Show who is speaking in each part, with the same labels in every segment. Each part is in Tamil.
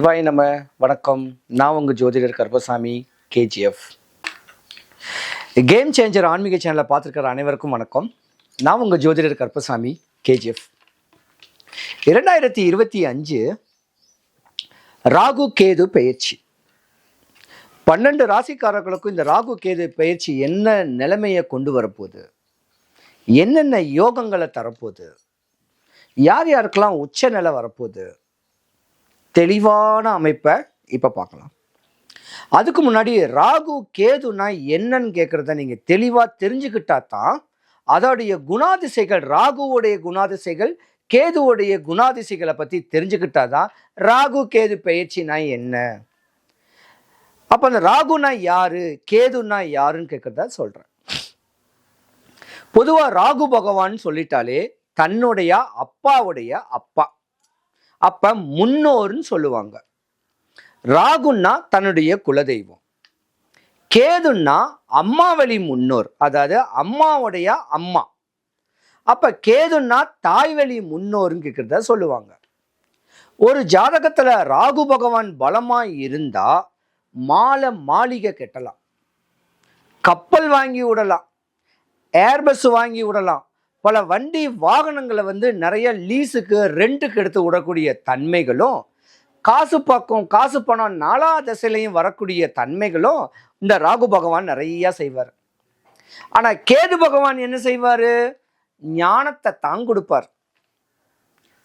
Speaker 1: சிவாய் நம்ம வணக்கம். நான் உங்கள் ஜோதிடர் கருப்பசாமி கேஜிஎஃப் கேம் சேஞ்சர் ஆன்மீக சேனலை பார்த்துருக்கிற அனைவருக்கும் வணக்கம். நான் உங்கள் ஜோதிடர் கருப்பசாமி கேஜிஎஃப் இரண்டாயிரத்தி இருபத்தி அஞ்சு ராகு கேது பயிற்சி பன்னெண்டு ராசிக்காரர்களுக்கும் இந்த ராகு கேது பயிற்சி என்ன நிலைமையை கொண்டு வரப்போகுது? என்னென்ன யோகங்களை தரப்போகுது? யார் யாருக்கெல்லாம் உச்ச நிலை வரப்போகுது? தெளிவான அமைப்பை இப்போ பார்க்கலாம். அதுக்கு முன்னாடி ராகு கேதுனா என்னன்னு கேட்குறத நீங்கள் தெளிவாக தெரிஞ்சுக்கிட்டா தான் அதோடைய குணாதிசைகள் ராகுவுடைய குணாதிசைகள் கேதுவுடைய குணாதிசைகளை பற்றி தெரிஞ்சுக்கிட்டா தான் ராகு கேது பயிற்சினா என்ன? அப்போ அந்த ராகுனா யாரு கேதுனா யாருன்னு கேட்குறதா சொல்கிறேன் பொதுவாக ராகு பகவான் சொல்லிட்டாலே தன்னுடைய அப்பாவுடைய அப்பா. அப்ப முன்னோர்னு சொல்லுவாங்க. ராகுன்னா தன்னுடைய குலதெய்வம். கேதுன்னா அம்மாவழி முன்னோர் அதாவது அம்மாவுடைய அம்மா. அப்ப கேதுன்னா தாய்வழி முன்னோர்னு கேட்கிறத சொல்லுவாங்க. ஒரு ஜாதகத்துல ராகு பகவான் பலமா இருந்தா மாலை மாளிகை கட்டலாம். கப்பல் வாங்கி விடலாம். ஏர்பஸ் வாங்கி விடலாம். பல வண்டி வாகனங்களை வந்து நிறைய லீஸுக்கு ரெண்ட்டுக்கு எடுத்து விடக்கூடிய தன்மைகளும் காசு பக்கம் காசு பணம் நாலா திசையிலையும் வரக்கூடிய தன்மைகளும் இந்த ராகு பகவான் நிறையா செய்வார். ஆனால் கேது பகவான் என்ன செய்வார்? ஞானத்தை தான் கொடுப்பார்.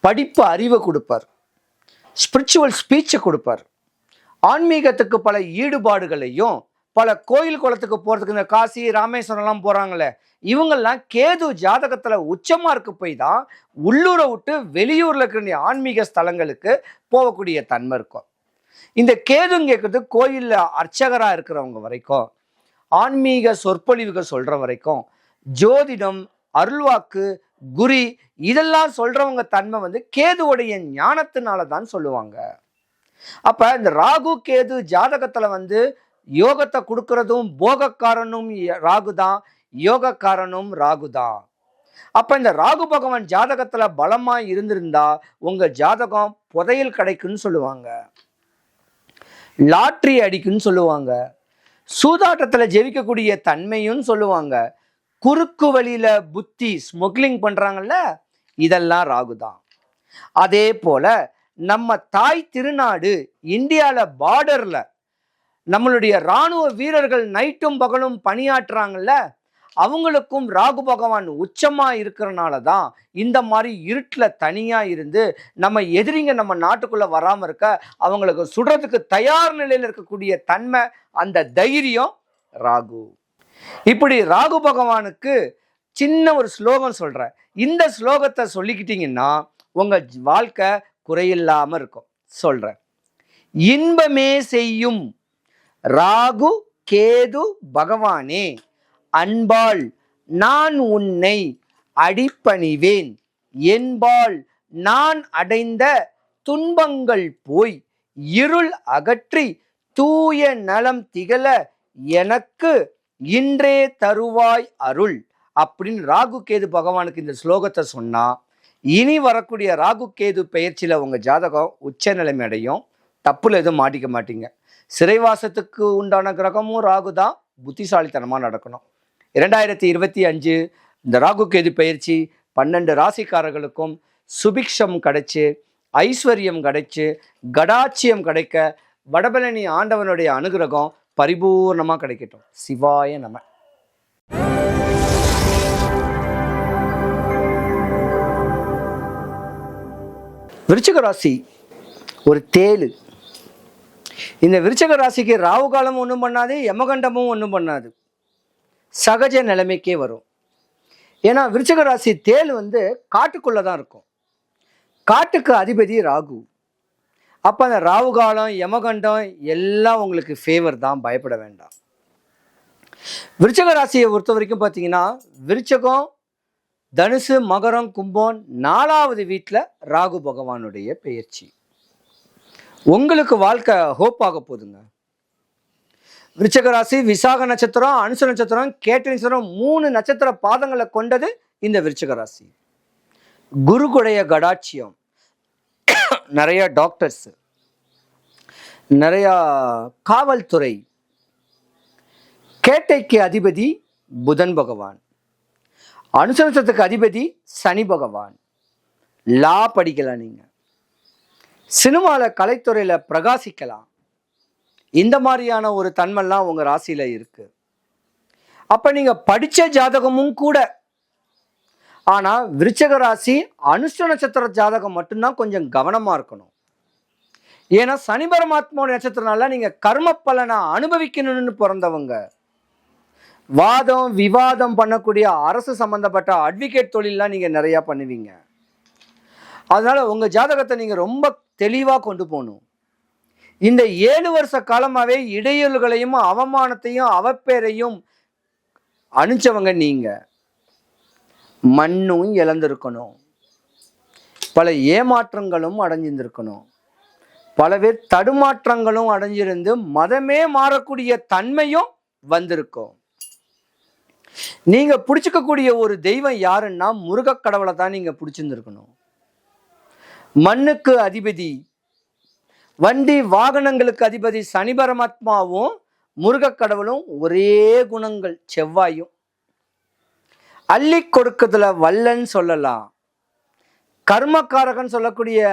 Speaker 1: படிப்பு அறிவை கொடுப்பார். ஸ்பிரிச்சுவல் ஸ்பீச்சை கொடுப்பார். ஆன்மீகத்துக்கு பல ஈடுபாடுகளையும் பல கோயில் குளத்துக்கு போகிறதுக்கு இந்த காசி ராமேஸ்வரம்லாம் போகிறாங்களே இவங்கெல்லாம் கேது ஜாதகத்தில் உச்சமாக இருக்க போய் தான் உள்ளூரை விட்டு வெளியூரில் இருக்கிற ஆன்மீக ஸ்தலங்களுக்கு போகக்கூடிய தன்மை இருக்கும். இந்த கேதுன்னு கேட்குறது கோயிலில் அர்ச்சகராக இருக்கிறவங்க வரைக்கும் ஆன்மீக சொற்பொழிவுகள் சொல்கிற வரைக்கும் ஜோதிடம் அருள்வாக்கு குரி இதெல்லாம் சொல்கிறவங்க தன்மை வந்து கேதுவுடைய ஞானத்தினால தான் சொல்லுவாங்க. அப்போ இந்த ராகு கேது ஜாதகத்தில் வந்து யோகத்தை கொடுக்கறதும் போகக்காரனும் ராகு தான் யோகக்காரனும் ராகு தான் அப்ப இந்த ராகு பகவான் ஜாதகத்துல பலமா இருந்திருந்தா உங்க ஜாதகம் புதையல் கிடைக்குன்னு சொல்லுவாங்க. லாட்ரி அடிக்குன்னு சொல்லுவாங்க. சூதாட்டத்துல ஜெயிக்கக்கூடிய தன்மையும் சொல்லுவாங்க. குறுக்கு வழியில புத்தி ஸ்மக்லிங் பண்றாங்கல்ல இதெல்லாம் ராகு தான் அதே போல நம்ம தாய் திருநாடு இந்தியால பார்டர்ல நம்மளுடைய இராணுவ வீரர்கள் நைட்டும் பகலும் பணியாற்றுறாங்கல்ல அவங்களுக்கும் ராகு பகவான் உச்சமாக இருக்கிறனால தான் இந்த மாதிரி இருட்டில் தனியாக இருந்து நம்ம எதிரிங்க நம்ம நாட்டுக்குள்ளே வராமல் இருக்க அவங்களுக்கு சுடுறதுக்கு தயார் நிலையில் இருக்கக்கூடிய தன்மை அந்த தைரியம் ராகு. இப்படி ராகு பகவானுக்கு சின்ன ஒரு ஸ்லோகம் சொல்கிறேன் இந்த ஸ்லோகத்தை சொல்லிக்கிட்டிங்கன்னா உங்கள் வாழ்க்கை குறையில்லாமல் இருக்கும். சொல்கிறேன் இன்பமே செய்யும் ராகு கேது பகவானே அன்பாள் நான் உன்னை அடிப்பணிவேன். என்பால் நான் அடைந்த துன்பங்கள் போய் இருள் அகற்றி தூய நலம் திகழ எனக்கு இன்றே தருவாய் அருள். அப்படின்னு ராகு கேது பகவானுக்கு இந்த ஸ்லோகத்தை சொன்னா இனி வரக்கூடிய ராகு கேது பெயர்ச்சியில் உங்கள் ஜாதகம் உச்ச நிலைமை அடையும். தப்புல எதுவும் மாட்டிக்க மாட்டீங்க. சிறைவாசத்துக்கு உண்டான கிரகமும் ராகு தான் புத்திசாலித்தனமாக நடக்கணும். இரண்டாயிரத்தி இருபத்தி அஞ்சு இந்த ராகு கேது பயிற்சி பன்னெண்டு ராசிக்காரர்களுக்கும் சுபிக்ஷம் கிடைச்சு ஐஸ்வர்யம் கிடைச்சு கடாட்சியம் கிடைக்க வடபழனி ஆண்டவனுடைய அனுகிரகம் பரிபூர்ணமாக கிடைக்கட்டும். சிவாய நம. விருச்சிக ராசி ஒரு தேழு இந்த விருச்சக ராசிக்கு ராகு காலமும் ஒன்றும் பண்ணாது யமகண்டமும் ஒன்றும் பண்ணாது. சகஜ நிலைமைக்கே வரும். ஏன்னா விருச்சக ராசி தேள் வந்து காட்டுக்குள்ளே தான் இருக்கும். காட்டுக்கு அதிபதி ராகு. அப்போ அந்த ராகு காலம் யமகண்டம் எல்லாம் உங்களுக்கு ஃபேவர் தான் பயப்பட வேண்டாம். விருச்சக ராசியை பொறுத்த வரைக்கும் பார்த்தீங்கன்னா விருச்சகம் தனுசு மகரம் கும்பம் நாலாவது வீட்டில் ராகு பகவானுடைய பெயர்ச்சி. உங்களுக்கு வாழ்க்கை ஹோப் ஆக போகுதுங்க. விருச்சக ராசி விசாக நட்சத்திரம் அனுச நட்சத்திரம் கேட்ட நட்சத்திரம் மூணு நட்சத்திர பாதங்களை கொண்டது இந்த விருச்சக ராசி. குருகுடைய கடாட்சியம். நிறைய டாக்டர்ஸ் நிறையா காவல்துறை. கேட்டைக்கு அதிபதி புதன் பகவான். அனுசனத்துக்கு அதிபதி சனி பகவான். லா படிக்கலாம் நீங்கள் சினிமாவில் கலைத்துறையில் பிரகாசிக்கலாம். இந்த மாதிரியான ஒரு தன்மைலாம் உங்கள் ராசியில் இருக்குது அப்போ நீங்கள் படித்த ஜாதகமும் கூட. ஆனால் விருச்சக ராசி அனுஷ்ட நட்சத்திர ஜாதகம் மட்டும்தான் கொஞ்சம் கவனமாக இருக்கணும். ஏன்னா சனி பரமாத்மாவோட நட்சத்திரனால நீங்கள் கர்ம பலனை அனுபவிக்கணும்னு பிறந்தவங்க. வாதம் விவாதம் பண்ணக்கூடிய அரசு சம்மந்தப்பட்ட அட்வொகேட் தொழிலெலாம் நீங்கள் நிறையா பண்ணுவீங்க. அதனால் உங்கள் ஜாதகத்தை நீங்கள் ரொம்ப தெளிவாக கொண்டு போகணும். இந்த ஏழு வருஷ காலமாகவே இடையூறுகளையும் அவமானத்தையும் அவப்பேரையும் அணிச்சவங்க நீங்கள் மண்ணும் இழந்திருக்கணும். பல ஏமாற்றங்களும் அடைஞ்சிருந்திருக்கணும். பல பேர் தடுமாற்றங்களும் அடைஞ்சிருந்து மதமே மாறக்கூடிய தன்மையும் வந்திருக்கும். நீங்க பிடிச்சிக்கக்கூடிய ஒரு தெய்வம் யாருன்னா முருகக் கடவுளை தான் நீங்க பிடிச்சிருந்துருக்கணும். மண்ணுக்கு அதிபதி. வண்டி வாகனங்களுக்கு அதிபதி சனி பரமாத்மாவும் முருகக் கடவுளும் ஒரே குணங்கள் செவ்வாயும். அள்ளி கொடுக்கறதுல வல்லன்னு சொல்லலாம். கர்மக்காரகன் சொல்லக்கூடிய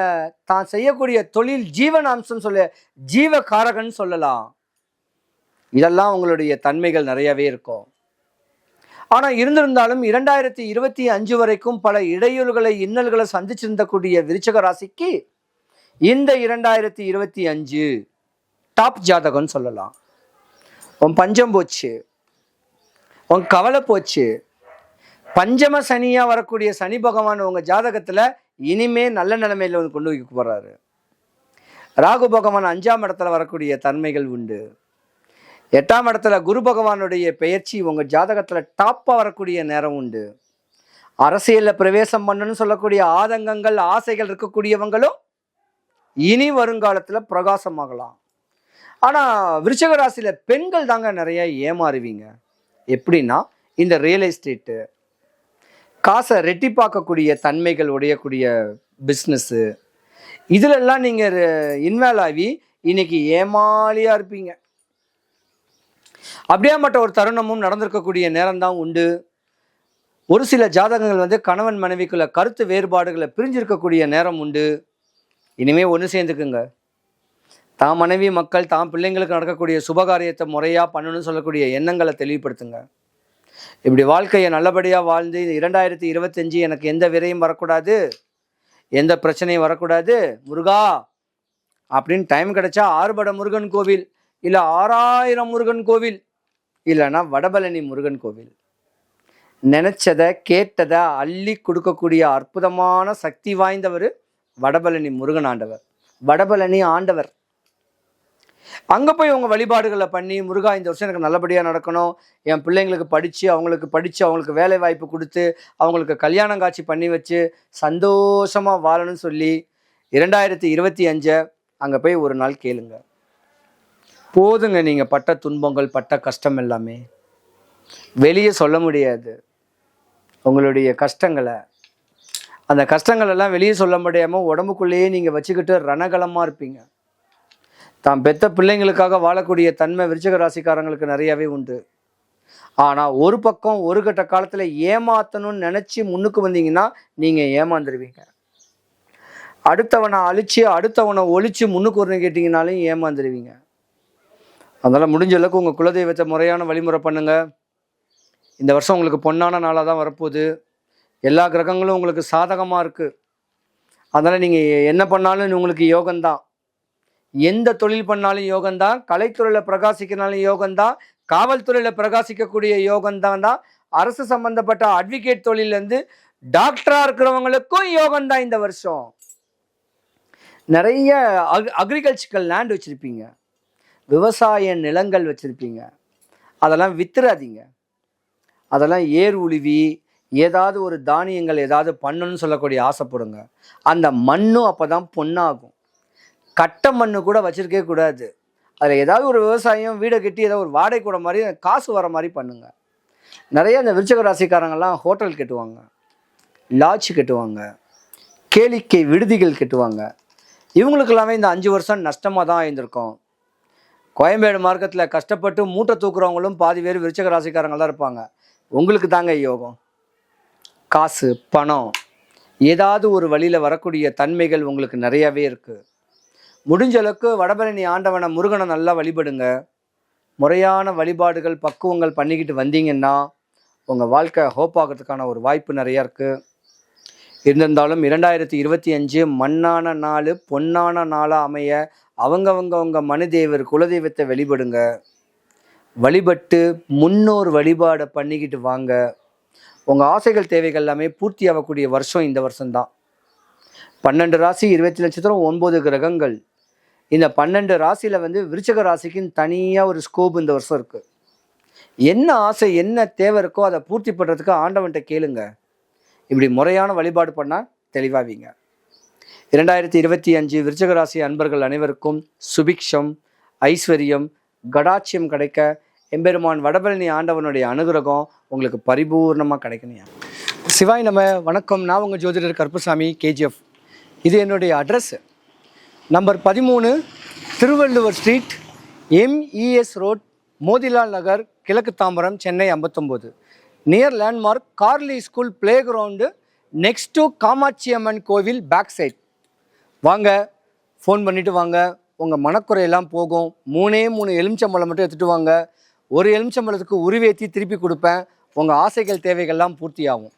Speaker 1: தான் செய்யக்கூடிய தொழில் ஜீவன் அம்சம் சொல்ல ஜீவகாரகன் சொல்லலாம். இதெல்லாம் உங்களுடைய தன்மைகள் நிறையவே இருக்கும். ஆனால் இருந்திருந்தாலும் இரண்டாயிரத்தி இருபத்தி அஞ்சு வரைக்கும் பல இடையூறுகளை இன்னல்களை சந்திச்சிருந்தக்கூடிய விருச்சக ராசிக்கு இந்த இரண்டாயிரத்தி இருபத்தி அஞ்சு டாப் ஜாதகம்னு சொல்லலாம். உன் பஞ்சம் போச்சு. உன் கவலை போச்சு. பஞ்சம சனியாக வரக்கூடிய சனி பகவான் உங்கள் ஜாதகத்தில் இனிமே நல்ல நிலைமையில் வந்து கொண்டு வைக்க போகிறாரு ராகு பகவான் அஞ்சாம் இடத்துல வரக்கூடிய தன்மைகள் உண்டு. எட்டாம் இடத்துல குரு பகவானுடைய பெயர்ச்சி உங்கள் ஜாதகத்தில் டாப்பாக வரக்கூடிய நேரம் உண்டு. அரசியலில் பிரவேசம் பண்ணணும்னு சொல்லக்கூடிய ஆதங்கங்கள் ஆசைகள் இருக்கக்கூடியவங்களும் இனி வருங்காலத்தில் பிரகாசமாகலாம் ஆனால் விருச்சக ராசியில் பெண்கள் தாங்க நிறைய ஏமாறுவீங்க. எப்படின்னா இந்த ரியல் எஸ்டேட்டு காசை ரெட்டி பார்க்கக்கூடிய தன்மைகள் உடையக்கூடிய பிஸ்னஸ்ஸு இதிலெல்லாம் நீங்கள் இன்வால்வ் ஆகி இன்னைக்கு ஏமாலியாக இருப்பீங்க. அப்படியாமட்ட ஒரு தருணமும் நடந்திருக்கக்கூடிய நேரம்தான் உண்டு. ஒரு சில ஜாதகங்கள் வந்து கணவன் மனைவிக்குள்ள கருத்து வேறுபாடுகளை பிரிஞ்சிருக்கக்கூடிய நேரம் உண்டு. இனிமே ஒன்று சேர்ந்துக்குங்க. தான் மனைவி மக்கள் தான் பிள்ளைங்களுக்கு நடக்கக்கூடிய சுபகாரியத்தை முறையாக பண்ணணும்னு சொல்லக்கூடிய எண்ணங்களை தெளிவுபடுத்துங்க. இப்படி வாழ்க்கையை நல்லபடியாக வாழ்ந்து இரண்டாயிரத்தி இருபத்தஞ்சி எனக்கு எந்த விரையும் வரக்கூடாது. எந்த பிரச்சனையும் வரக்கூடாது. முருகா! அப்படின்னு டைம் கிடைச்சா ஆறுபட முருகன் கோவில் இல்லை ஆறாயிரம் முருகன் கோவில் இல்லைன்னா வடபழனி முருகன் கோவில். நினச்சதை கேட்டதை அள்ளி கொடுக்கக்கூடிய அற்புதமான சக்தி வாய்ந்தவர் வடபழனி முருகன் ஆண்டவர். வடபழனி ஆண்டவர். அங்கே போய் உங்கள் வழிபாடுகளை பண்ணி முருகா இந்த வருஷம் எனக்கு நல்லபடியாக நடக்கணும். என் பிள்ளைங்களுக்கு படித்து அவங்களுக்கு படித்து அவங்களுக்கு வேலை வாய்ப்பு கொடுத்து அவங்களுக்கு கல்யாணம் காட்சி பண்ணி வச்சு சந்தோஷமாக வாழணும்னு சொல்லி இரண்டாயிரத்தி இருபத்தி அஞ்சை அங்கே போய் ஒரு நாள் கேளுங்கள் போதுங்க நீங்கள் பட்ட துன்பங்கள் பட்ட கஷ்டம் எல்லாமே. வெளியே சொல்ல முடியாது. உங்களுடைய கஷ்டங்களை. அந்த கஷ்டங்கள் எல்லாம் வெளியே சொல்ல முடியாமல் உடம்புக்குள்ளேயே நீங்கள் வச்சுக்கிட்டு ரணகலமாக இருப்பீங்க. தான் பெத்த பிள்ளைங்களுக்காக வாழக்கூடிய தன்மை விருச்சக ராசிக்காரங்களுக்கு நிறையவே உண்டு. ஆனால் ஒரு பக்கம் ஒரு கட்ட காலத்தில் ஏமாத்தணும்னு நினச்சி முன்னுக்கு வந்தீங்கன்னா நீங்கள் ஏமாந்துருவீங்க. அடுத்தவனை அழிச்சு அடுத்தவனை ஒழிச்சு முன்னுக்கு வரணும் கேட்டிங்கனாலும் ஏமாந்துருவீங்க. அதனால் முடிஞ்ச அளவுக்கு உங்கள் குலதெய்வத்தை முறையான வழிமுறை பண்ணுங்கள் இந்த வருஷம் உங்களுக்கு பொன்னான நாளாக தான் வரப்போகுது. எல்லா கிரகங்களும் உங்களுக்கு சாதகமாக இருக்குது அதனால் நீங்கள் என்ன பண்ணாலும் உங்களுக்கு யோகம்தான். எந்த தொழில் பண்ணாலும் யோகம்தான். கலைத்துறையில் பிரகாசிக்கிறனாலும் யோகம்தான். காவல்துறையில் பிரகாசிக்கக்கூடிய யோகம்தான் தான். அரசு சம்பந்தப்பட்ட அட்வொகேட் தொழிலேருந்து டாக்டராக இருக்கிறவங்களுக்கும் யோகம்தான் இந்த வருஷம். நிறைய அக் அக்ரிகல்ச்சரல் லேண்ட் வச்சுருப்பீங்க. விவசாய நிலங்கள் வச்சுருப்பீங்க. அதெல்லாம் வித்துறாதீங்க. அதெல்லாம் ஏர் உழுவி ஏதாவது ஒரு தானியங்கள் ஏதாவது பண்ணணும்னு சொல்லக்கூடிய ஆசைப்படுங்க. அந்த மண்ணும் அப்போ தான் பொண்ணாகும் கட்ட மண்ணு கூட வச்சுருக்கே கூடாது. அதில் ஏதாவது ஒரு விவசாயம் வீடை கட்டி ஏதாவது ஒரு வாடகை கூட மாதிரி காசு வர மாதிரி பண்ணுங்க. நிறைய இந்த விருச்சக ராசிக்காரங்கெல்லாம் ஹோட்டல் கட்டுவாங்க. லாட்ஜ் கட்டுவாங்க. கேளிக்கை விடுதிகள் கட்டுவாங்க. இவங்களுக்கெல்லாமே இந்த அஞ்சு வருஷம் நஷ்டமாக தான் இருந்திருக்கோம். கோயம்பேடு மார்க்கத்தில் கஷ்டப்பட்டு மூட்டை தூக்குறவங்களும் பாதி பேர் விருச்சக ராசிக்காரங்க தான் இருப்பாங்க. உங்களுக்கு தாங்க யோகம். காசு பணம் ஏதாவது ஒரு வழியில் வரக்கூடிய தன்மைகள் உங்களுக்கு நிறையவே இருக்குது முடிஞ்ச அளவுக்கு வடபழனி ஆண்டவனை முருகனை நல்லா வழிபடுங்க. முறையான வழிபாடுகள் பக்குவங்கள் பண்ணிக்கிட்டு வந்தீங்கன்னா உங்கள் வாழ்க்கை ஹோப் ஆகிறதுக்கான ஒரு வாய்ப்பு நிறையா இருக்குது இருந்திருந்தாலும் இரண்டாயிரத்தி இருபத்தி அஞ்சு மண்ணான நாள் பொன்னான நாளாக அமைய அவங்கவங்கவங்க மனுதேவர் குலதெய்வத்தை வழிபடுங்க. வழிபட்டு முன்னோர் வழிபாடை பண்ணிக்கிட்டு வாங்க. உங்கள் ஆசைகள் தேவைகள் எல்லாமே பூர்த்தி ஆகக்கூடிய வருஷம் இந்த வருஷம்தான். பன்னெண்டு ராசி இருபத்தி நட்சத்திரம் ஒன்பது கிரகங்கள். இந்த பன்னெண்டு ராசியில் வந்து விருச்சக ராசிக்குன்னு தனியாக ஒரு ஸ்கோப் இந்த வருஷம் இருக்குது என்ன ஆசை என்ன தேவை இருக்கோ அதை பூர்த்தி பண்ணுறதுக்கு ஆண்டவன்கிட்ட கேளுங்க. இப்படி முறையான வழிபாடு பண்ணால் தெளிவாவீங்க. இரண்டாயிரத்தி இருபத்தி அஞ்சு விருச்சகராசி அன்பர்கள் அனைவருக்கும் சுபிக்ஷம் ஐஸ்வர்யம் கடாட்சியம் கிடைக்க எம்பெருமான் வடபழனி ஆண்டவனுடைய அனுகிரகம் உங்களுக்கு பரிபூர்ணமாக கிடைக்கணும் சிவாய் நம்ம வணக்கம். நான் உங்கள் ஜோதிடர் கருப்பசாமி கேஜிஎஃப் இது என்னுடைய அட்ரஸ் நம்பர் பதிமூணு Thiruvalluvar street MES road Motilal Nagar கிழக்கு தாம்பரம் சென்னை ஐம்பத்தொம்போது. Near landmark garlic school play ground next to Kamakshi Amman கோவில் பேக் சைட் வாங்க ஃபோன் பண்ணிவிட்டு வாங்க. உங்கள் மனக்குறையெல்லாம் போகும். மூணே மூணு எலுமிச்சம்பழம் மட்டும் எடுத்துகிட்டு வாங்க. ஒரு எலுமிச்சம்பழத்துக்கு உருவேற்றி திருப்பி கொடுப்பேன். உங்கள் ஆசைகள் தேவைகள்லாம் பூர்த்தியாகும்.